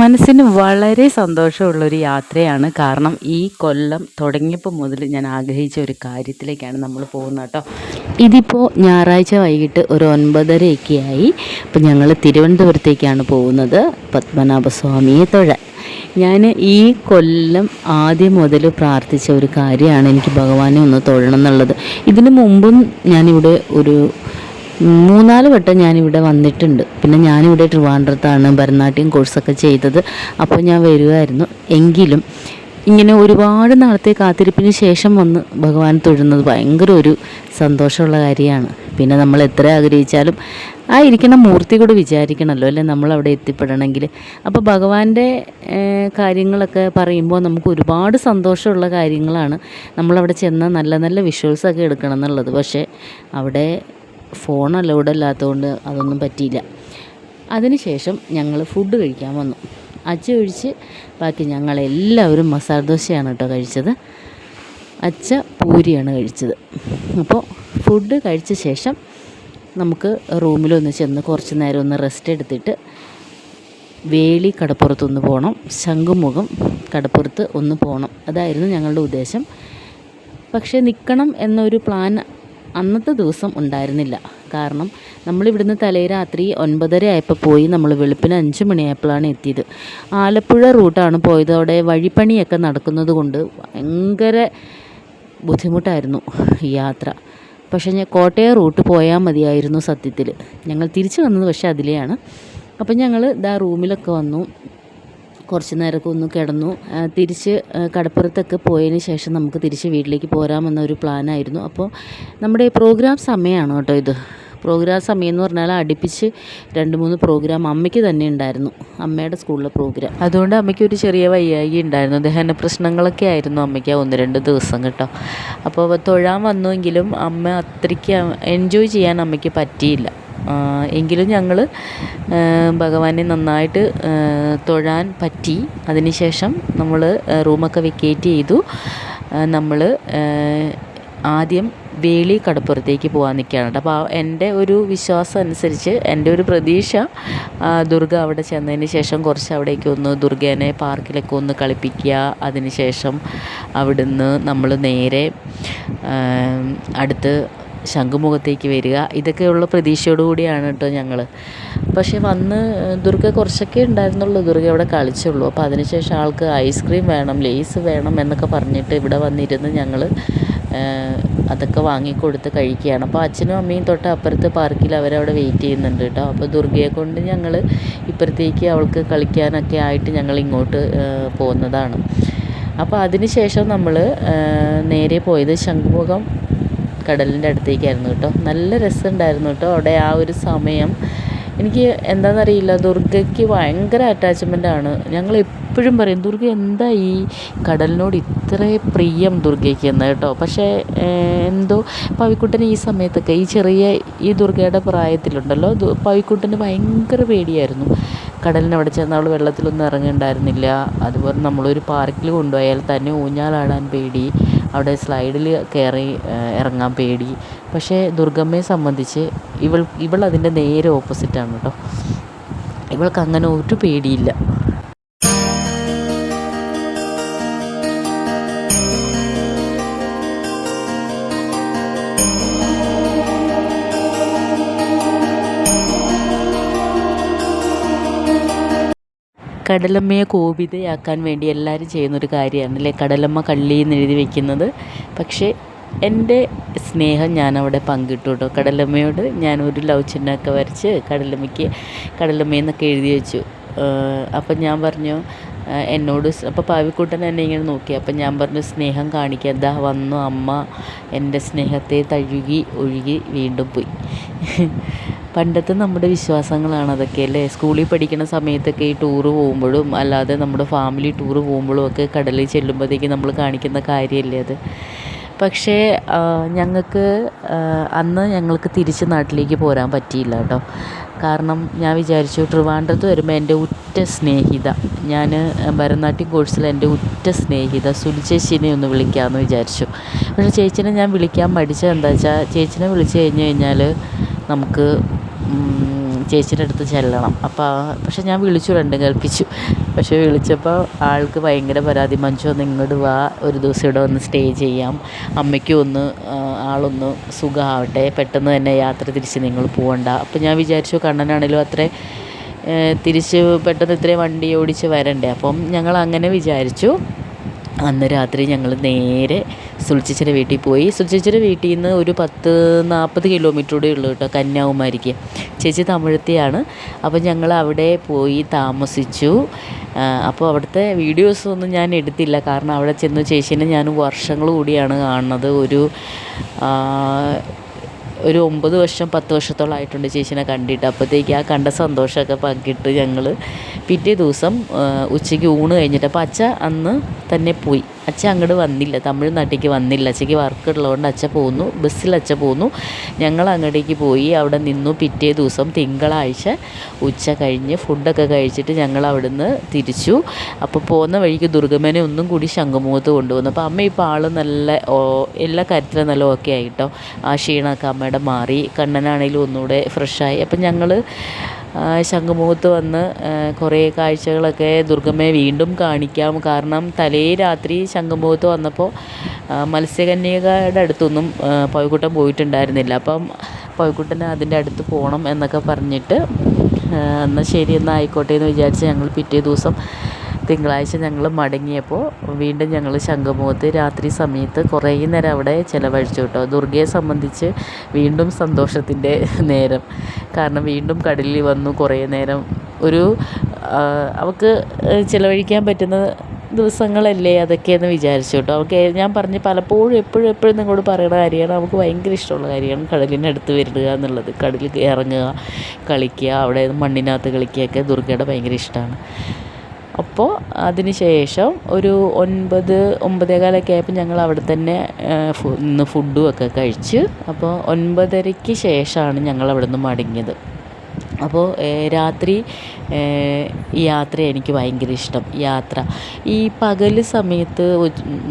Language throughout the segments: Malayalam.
മനസ്സിന് വളരെ സന്തോഷമുള്ളൊരു യാത്രയാണ്. കാരണം ഈ കൊല്ലം തുടങ്ങിയപ്പോൾ മുതൽ ഞാൻ ആഗ്രഹിച്ച ഒരു കാര്യത്തിലേക്കാണ് നമ്മൾ പോകുന്നത് കേട്ടോ. ഇതിപ്പോൾ ഞായറാഴ്ച വൈകിട്ട് ഒരു ഒൻപതരയൊക്കെ ആയി അപ്പോൾ ഞങ്ങൾ തിരുവനന്തപുരത്തേക്കാണ് പോകുന്നത്. പത്മനാഭസ്വാമിയെ തൊഴ ഞാൻ ഈ കൊല്ലം ആദ്യം മുതൽ പ്രാർത്ഥിച്ച ഒരു കാര്യമാണ് എനിക്ക് ഭഗവാനെ ഒന്ന് തൊഴണം എന്നുള്ളത്. ഇതിനു മുമ്പും ഞാനിവിടെ ഒരു മൂന്നാൽ വട്ടം ഞാനിവിടെ വന്നിട്ടുണ്ട്. പിന്നെ ഞാനിവിടെ ട്രിവാൻഡ്രത്താണ് ഭരതനാട്യം കോഴ്സൊക്കെ ചെയ്തത്. അപ്പോൾ ഞാൻ വരുമായിരുന്നു എങ്കിലും ഇങ്ങനെ ഒരുപാട് നാളത്തെ കാത്തിരിപ്പിന് ശേഷം വന്ന് ഭഗവാൻ തൊഴുന്നത് ഭയങ്കര ഒരു സന്തോഷമുള്ള കാര്യമാണ്. പിന്നെ നമ്മൾ എത്ര ആഗ്രഹിച്ചാലും ആ ഇരിക്കുന്ന മൂർത്തി കൂടെ വിചാരിക്കണമല്ലോ അല്ലേ? നമ്മൾ അവിടെ എത്തിപ്പെടണമെങ്കിൽ. അപ്പോൾ ഭഗവാന്റെ കാര്യങ്ങളൊക്കെ പറയുമ്പോൾ നമുക്ക് ഒരുപാട് സന്തോഷമുള്ള കാര്യങ്ങളാണ്. നമ്മളവിടെ ചെന്നാൽ നല്ല നല്ല വിഷ്വൽസൊക്കെ എടുക്കണം എന്നുള്ളത്. പക്ഷേ അവിടെ ഫോൺ അലൗഡ് അല്ലാത്തതുകൊണ്ട് അതൊന്നും പറ്റിയില്ല. അതിനുശേഷം ഞങ്ങൾ ഫുഡ് കഴിക്കാൻ വന്നു. അച്ഛ ഒഴിച്ച് ബാക്കി ഞങ്ങളെല്ലാവരും മസാല ദോശയാണ് കേട്ടോ കഴിച്ചത്. അച്ഛ പൂരിയാണ് കഴിച്ചത്. അപ്പോൾ ഫുഡ് കഴിച്ച ശേഷം നമുക്ക് റൂമിലൊന്ന് ചെന്ന് കുറച്ച് നേരം ഒന്ന് റെസ്റ്റ് എടുത്തിട്ട് വേളി കടപ്പുറത്തൊന്ന് പോകണം ശംഖുമുഖം കടപ്പുറത്ത് ഒന്ന് പോകണം അതായിരുന്നു ഞങ്ങളുടെ ഉദ്ദേശം. പക്ഷേ നിൽക്കണം എന്നൊരു പ്ലാൻ അന്നത്തെ ദിവസം ഉണ്ടായിരുന്നില്ല. കാരണം നമ്മളിവിടുന്ന് തലേ രാത്രി ഒൻപതര ആയപ്പോൾ പോയി നമ്മൾ വെളുപ്പിന് അഞ്ച് മണിയായപ്പോഴാണ് എത്തിയത്. ആലപ്പുഴ റൂട്ടാണ് പോയത്. അവിടെ വഴിപ്പണിയൊക്കെ നടക്കുന്നത് കൊണ്ട് ഭയങ്കര ബുദ്ധിമുട്ടായിരുന്നു യാത്ര. പക്ഷേ ഞാൻ കോട്ടയം റൂട്ട് പോയാൽ മതിയായിരുന്നു സത്യത്തിൽ ഞങ്ങൾ തിരിച്ചു വന്നത് പക്ഷേ അതിലെയാണ്. അപ്പം ഞങ്ങൾ ഇതാ റൂമിലൊക്കെ വന്നു. കുറച്ച് നേരമൊക്കെ ഒന്ന് കിടന്നു. തിരിച്ച് കടപ്പുറത്തൊക്കെ പോയതിന് ശേഷം നമുക്ക് തിരിച്ച് വീട്ടിലേക്ക് പോരാമെന്നൊരു പ്ലാനായിരുന്നു. അപ്പോൾ നമ്മുടെ പ്രോഗ്രാം സമയമാണ് കേട്ടോ ഇത്? പ്രോഗ്രാം സമയം എന്ന് പറഞ്ഞാൽ അടുപ്പിച്ച് രണ്ട് മൂന്ന് പ്രോഗ്രാം അമ്മയ്ക്ക് തന്നെ ഉണ്ടായിരുന്നു. അമ്മയുടെ സ്കൂളിലെ പ്രോഗ്രാം. അതുകൊണ്ട് അമ്മയ്ക്ക് ഒരു ചെറിയ വയ്യായി ഉണ്ടായിരുന്നു. ദഹന പ്രശ്നങ്ങളൊക്കെ ആയിരുന്നു അമ്മയ്ക്ക് ഒന്ന് രണ്ട് ദിവസം കേട്ടോ. അപ്പോൾ തൊഴാൻ വന്നുവെങ്കിലും അമ്മ അത്രയ്ക്ക് എൻജോയ് ചെയ്യാൻ അമ്മയ്ക്ക് പറ്റിയില്ല. എങ്കിലും ഞങ്ങൾ ഭഗവാനെ നന്നായിട്ട് തൊഴാൻ പറ്റി. അതിനുശേഷം നമ്മൾ റൂമൊക്കെ വെക്കേറ്റ് ചെയ്തു. നമ്മൾ ആദ്യം വേളി കടപ്പുറത്തേക്ക് പോകാൻ നിൽക്കുകയാണ് അപ്പോൾ എന്റെ ഒരു വിശ്വാസം അനുസരിച്ച് എന്റെ ഒരു പ്രതീക്ഷ ദുർഗ അവിടെ ചെന്നതിന് ശേഷം കുറച്ച് അവിടേക്ക് ഒന്ന് ദുർഗേനെ പാർക്കിലൊക്കെ ഒന്ന് കളിപ്പിക്കുക. അതിനുശേഷം അവിടുന്ന് നമ്മൾ നേരെ അടുത്ത് ശംഖുമുഖത്തേക്ക് വരിക. ഇതൊക്കെയുള്ള പ്രതീക്ഷയോടു കൂടിയാണ് കേട്ടോ ഞങ്ങൾ പക്ഷേ വന്ന് ദുർഗ കുറച്ചൊക്കെ ഉണ്ടായിരുന്നുള്ളൂ. ദുർഗ ഇവിടെ കളിച്ചുള്ളൂ. അപ്പോൾ അതിനുശേഷം ആൾക്ക് ഐസ്ക്രീം വേണം ലേസ് വേണം എന്നൊക്കെ പറഞ്ഞിട്ട് ഇവിടെ വന്നിരുന്ന് ഞങ്ങൾ അതൊക്കെ വാങ്ങിക്കൊടുത്ത് കഴിക്കുകയാണ്. അപ്പോൾ അച്ഛനും അമ്മയും തൊട്ട് അപ്പുറത്ത് പാർക്കിൽ അവരവിടെ വെയിറ്റ് ചെയ്യുന്നുണ്ട് കേട്ടോ. അപ്പോൾ ദുർഗയെ കൊണ്ട് ഞങ്ങൾ ഇപ്പുറത്തേക്ക് അവൾക്ക് കളിക്കാനൊക്കെ ആയിട്ട് ഞങ്ങൾ ഇങ്ങോട്ട് പോകുന്നതാണ് അപ്പോൾ അതിന് ശേഷം നമ്മൾ നേരെ പോയത് ശംഖുമുഖം കടലിന്റെ അടുത്തേക്കായിരുന്നു കേട്ടോ. നല്ല രസമുണ്ടായിരുന്നു കേട്ടോ അവിടെ ആ ഒരു സമയം. എനിക്ക് എന്താണെന്നറിയില്ല ദുർഗയ്ക്ക് ഭയങ്കര അറ്റാച്ച്മെന്റ് ആണ്. ഞങ്ങൾ എപ്പോഴും പറയും ദുർഗ എന്താ ഈ കടലിനോട് ഇത്ര പ്രിയം ദുർഗയ്ക്ക്? എന്ന് കേട്ടോ. പക്ഷേ എന്തോ പവിക്കുട്ടന് ഈ സമയത്തൊക്കെ ഈ ചെറിയ ഈ ദുർഗയുടെ പ്രായത്തിലുണ്ടല്ലോ പവിക്കുട്ടന് ഭയങ്കര പേടിയായിരുന്നു. കടലിന് അവിടെ ചെന്ന് അവൾ വെള്ളത്തിലൊന്നും ഇറങ്ങിണ്ടായിരുന്നില്ല അതുപോലെ നമ്മളൊരു പാർക്കിൽ കൊണ്ടുപോയാൽ തന്നെ ഊഞ്ഞാലാടാൻ പേടി. അവിടെ സ്ലൈഡിൽ കയറി ഇറങ്ങാൻ പേടി. പക്ഷേ ദുർഗമ്മയെ സംബന്ധിച്ച് ഇവൾ ഇവൾ അതിന്റെ നേരെ ഓപ്പോസിറ്റാണ് കേട്ടോ ഇവൾക്ക് അങ്ങനെ ഒരു പേടിയില്ല. കടലമ്മയെ കോപിതയാക്കാൻ വേണ്ടി എല്ലാവരും ചെയ്യുന്നൊരു കാര്യമാണ് അല്ലേ കടലമ്മ കള്ളി എന്ന് എഴുതി വെക്കുന്നത്. പക്ഷേ എന്റെ സ്നേഹം ഞാൻ അവിടെ പങ്കിട്ടു കേട്ടോ. കടലമ്മയോട് ഞാൻ ഒരു ലവ് ചിഹ്നമൊക്കെ വരച്ച് കടലമ്മയ്ക്ക് കടലമ്മയെന്നൊക്കെ എഴുതി വെച്ചു. അപ്പം ഞാൻ പറഞ്ഞു എന്നോട് അപ്പോൾ പാവിക്കുട്ടൻ എന്നെ ഇങ്ങനെ നോക്കി. അപ്പം ഞാൻ പറഞ്ഞു സ്നേഹം കാണിക്കാൻ ദാ വന്നു അമ്മ. എന്റെ സ്നേഹത്തെ തഴുകി ഒഴുകി വീണ്ടും പോയി. പണ്ടത്തെ നമ്മുടെ വിശ്വാസങ്ങളാണ് അതൊക്കെ അല്ലേ? സ്കൂളിൽ പഠിക്കുന്ന സമയത്തൊക്കെ ഈ ടൂറ് പോകുമ്പോഴും അല്ലാതെ നമ്മുടെ ഫാമിലി ടൂറ് പോകുമ്പോഴും ഒക്കെ കടലിൽ ചെല്ലുമ്പോഴത്തേക്ക് നമ്മൾ കാണിക്കുന്ന കാര്യമല്ലേ അത്? പക്ഷേ ഞങ്ങൾക്ക് അന്ന് ഞങ്ങൾക്ക് തിരിച്ച് നാട്ടിലേക്ക് പോരാൻ പറ്റിയില്ല കേട്ടോ. കാരണം ഞാൻ വിചാരിച്ചു ട്രിവാൻഡ്രത്ത് വരുമ്പോൾ എന്റെ ഉറ്റ സ്നേഹിത ഞാൻ ഭരതനാട്യം കോഴ്സിൽ എന്റെ ഉറ്റ സ്നേഹിത സുലി ചേച്ചീനെ ഒന്ന് വിളിക്കാമെന്ന് വിചാരിച്ചു. പക്ഷേ ചേച്ചിനെ ഞാൻ വിളിക്കാൻ മടിച്ചത് എന്താ വെച്ചാൽ ചേച്ചിനെ വിളിച്ച് കഴിഞ്ഞ് കഴിഞ്ഞാൽ നമുക്ക് ചേച്ചിയുടെ അടുത്ത് ചെല്ലണം. അപ്പോൾ പക്ഷെ ഞാൻ വിളിച്ചു രണ്ടും കൽപ്പിച്ചു. പക്ഷേ വിളിച്ചപ്പോൾ ആൾക്ക് ഭയങ്കര പരാതി. മഞ്ജു ഒന്ന് ഇങ്ങോട്ട് വാ ഒരു ദിവസം ഇവിടെ വന്ന് സ്റ്റേ ചെയ്യാം. അമ്മയ്ക്കും ഒന്ന് ആളൊന്ന് സുഖമാവട്ടെ പെട്ടെന്ന് തന്നെ യാത്ര തിരിച്ച് നിങ്ങൾ പോകണ്ട അപ്പോൾ ഞാൻ വിചാരിച്ചു കണ്ണനാണെങ്കിലും അത്രേ തിരിച്ച് പെട്ടെന്ന് ഇത്രയും വണ്ടി ഓടിച്ച് വരണ്ടേ. അപ്പം ഞങ്ങൾ അങ്ങനെ വിചാരിച്ചു. അന്ന് രാത്രി ഞങ്ങൾ നേരെ സുൽച്ചിച്ചിയുടെ വീട്ടിൽ പോയി. സുൽച്ചിച്ചിയുടെ വീട്ടിൽ നിന്ന് ഒരു പത്ത് നാൽപ്പത് കിലോമീറ്റർ കൂടെ ഉള്ളൂ കേട്ടോ കന്യാകുമാരിക്ക്. ചേച്ചി തമിഴത്തെയാണ്. അപ്പോൾ ഞങ്ങൾ അവിടെ പോയി താമസിച്ചു. അപ്പോൾ അവിടുത്തെ വീഡിയോസൊന്നും ഞാൻ എടുത്തില്ല. കാരണം അവിടെ ചെന്ന് ചേച്ചീനെ ഞാൻ വർഷങ്ങൾ കൂടിയാണ് കാണുന്നത്. ഒരു ഒരു ഒമ്പത് വർഷം പത്ത് വർഷത്തോളമായിട്ടുണ്ട് ചേച്ചീനെ കണ്ടിട്ട്. അപ്പോഴത്തേക്ക് ആ കണ്ട സന്തോഷമൊക്കെ പങ്കിട്ട് ഞങ്ങൾ പിറ്റേ ദിവസം ഉച്ചയ്ക്ക് ഊണ് കഴിഞ്ഞിട്ട്. അപ്പോൾ അച്ഛ അന്ന് തന്നെ പോയി. അച്ഛ അങ്ങോട്ട് വന്നില്ല തമിഴ്നാട്ടിലേക്ക് വന്നില്ല. അച്ഛയ്ക്ക് വർക്ക് ഉള്ളതുകൊണ്ട് അച്ഛ പോന്നു ബസ്സിൽ അച്ഛ പോന്നു. ഞങ്ങൾ അങ്ങോട്ടേക്ക് പോയി അവിടെ നിന്നു. പിറ്റേ ദിവസം തിങ്കളാഴ്ച ഉച്ച കഴിഞ്ഞ് ഫുഡൊക്കെ കഴിച്ചിട്ട് ഞങ്ങൾ അവിടുന്ന് തിരിച്ചു. അപ്പോൾ പോകുന്ന വഴിക്ക് ദുർഗമ്മനെ ഒന്നും കൂടി ശംഖുമുഖത്ത് കൊണ്ടുവന്നു. അപ്പോൾ അമ്മ ഇപ്പോൾ ആൾ നല്ല എല്ലാ കാര്യത്തിലും നല്ല ഓക്കെ ആയിട്ടോ ആ ക്ഷീണമൊക്കെ അമ്മയുടെ മാറി. കണ്ണനാണെങ്കിലും ഒന്നുകൂടെ ഫ്രഷായി അപ്പം ഞങ്ങൾ ശംഖുമുഖത്ത് വന്ന് കുറേ കാഴ്ചകളൊക്കെ ദുർഗമ്മയെ വീണ്ടും കാണിക്കാം. കാരണം തലേ രാത്രി ശംഖുമുഖത്ത് വന്നപ്പോൾ മത്സ്യകന്യകയുടെ അടുത്തൊന്നും പവിക്കുട്ടൻ പോയിട്ടുണ്ടായിരുന്നില്ല. അപ്പം പവിക്കുട്ടന് അതിന്റെ അടുത്ത് പോകണം എന്നൊക്കെ പറഞ്ഞിട്ട് എന്നാൽ ശരി എന്നാൽ ആയിക്കോട്ടെ എന്ന് വിചാരിച്ച് ഞങ്ങൾ പിറ്റേ ദിവസം തിങ്കളാഴ്ച ഞങ്ങൾ മടങ്ങിയപ്പോൾ വീണ്ടും ഞങ്ങൾ ശംഖുമുഖത്ത് രാത്രി സമയത്ത് കുറേ നേരം അവിടെ ചിലവഴിച്ചു കേട്ടോ. ദുർഗയെ സംബന്ധിച്ച് വീണ്ടും സന്തോഷത്തിന്റെ നേരം. കാരണം വീണ്ടും കടലിൽ വന്നു കുറേ നേരം. ഒരു അവൾക്ക് ചിലവഴിക്കാൻ പറ്റുന്ന ദിവസങ്ങളല്ലേ അതൊക്കെയെന്ന് വിചാരിച്ചു കേട്ടോ. അവൾക്ക് ഞാൻ പറഞ്ഞ് പലപ്പോഴും എപ്പോഴും എപ്പോഴും നിങ്ങളോട് പറയുന്ന കാര്യമാണ്. അവൾക്ക് ഭയങ്കര ഇഷ്ടമുള്ള കാര്യമാണ് കടലിനടുത്ത് വരിടുക എന്നുള്ളത്. കടലിൽ ഇറങ്ങുക കളിക്കുക അവിടെ മണ്ണിനകത്ത് കളിക്കുകയൊക്കെ ദുർഗയുടെ ഭയങ്കര ഇഷ്ടമാണ്. അപ്പോൾ അതിന് ശേഷം ഒരു ഒൻപത് ഒമ്പതേകാലൊക്കെ ആയപ്പോൾ ഞങ്ങൾ അവിടെ തന്നെ നിന്ന് ഫുഡും ഒക്കെ കഴിച്ച് അപ്പോൾ ഒൻപതരയ്ക്ക് ശേഷമാണ് ഞങ്ങൾ അവിടെ നിന്ന് മടങ്ങിയത്. അപ്പോൾ രാത്രി യാത്ര എനിക്ക് ഭയങ്കര ഇഷ്ടം. യാത്ര. ഈ പകൽ സമയത്ത്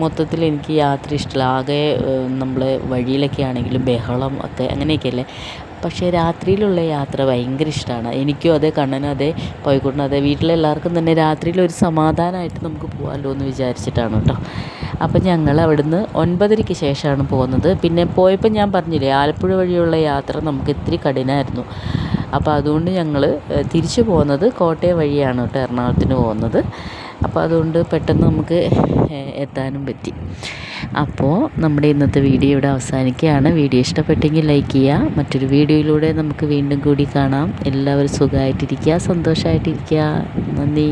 മൊത്തത്തിൽ എനിക്ക് യാത്ര ഇഷ്ടമില്ല. ആകെ നമ്മൾ വഴിയിലൊക്കെ ആണെങ്കിലും ബഹളം ഒക്കെ അങ്ങനെയൊക്കെയല്ലേ? പക്ഷേ രാത്രിയിലുള്ള യാത്ര ഭയങ്കര ഇഷ്ടമാണ് എനിക്കും അതെ കണ്ണനും അതെ പോയിക്കൊണ്ടും അതെ വീട്ടിലെല്ലാവർക്കും തന്നെ രാത്രിയിൽ ഒരു സമാധാനമായിട്ട് നമുക്ക് പോകാമല്ലോ എന്ന് വിചാരിച്ചിട്ടാണ് കേട്ടോ. അപ്പം ഞങ്ങൾ അവിടുന്ന് ഒൻപതരയ്ക്ക് ശേഷമാണ് പോകുന്നത്. പിന്നെ പോയപ്പോൾ ഞാൻ പറഞ്ഞില്ലേ ആലപ്പുഴ വഴിയുള്ള യാത്ര നമുക്ക് ഇത്തിരി കഠിനമായിരുന്നു അപ്പോൾ അതുകൊണ്ട് ഞങ്ങൾ തിരിച്ചു പോകുന്നത് കോട്ടയം വഴിയാണ് കേട്ടോ എറണാകുളത്തിന് പോകുന്നത്. അപ്പോൾ അതുകൊണ്ട് പെട്ടെന്ന് നമുക്ക് എത്താനും പറ്റി. അപ്പോൾ നമ്മുടെ ഇന്നത്തെ വീഡിയോ ഇവിടെ അവസാനിക്കുകയാണ്. വീഡിയോ ഇഷ്ടപ്പെട്ടെങ്കിൽ ലൈക്ക് ചെയ്യുക. മറ്റൊരു വീഡിയോയിലൂടെ നമുക്ക് വീണ്ടും കൂടി കാണാം. എല്ലാവരും സുഖമായിട്ടിരിക്കുക സന്തോഷമായിട്ടിരിക്കുക. നന്ദി.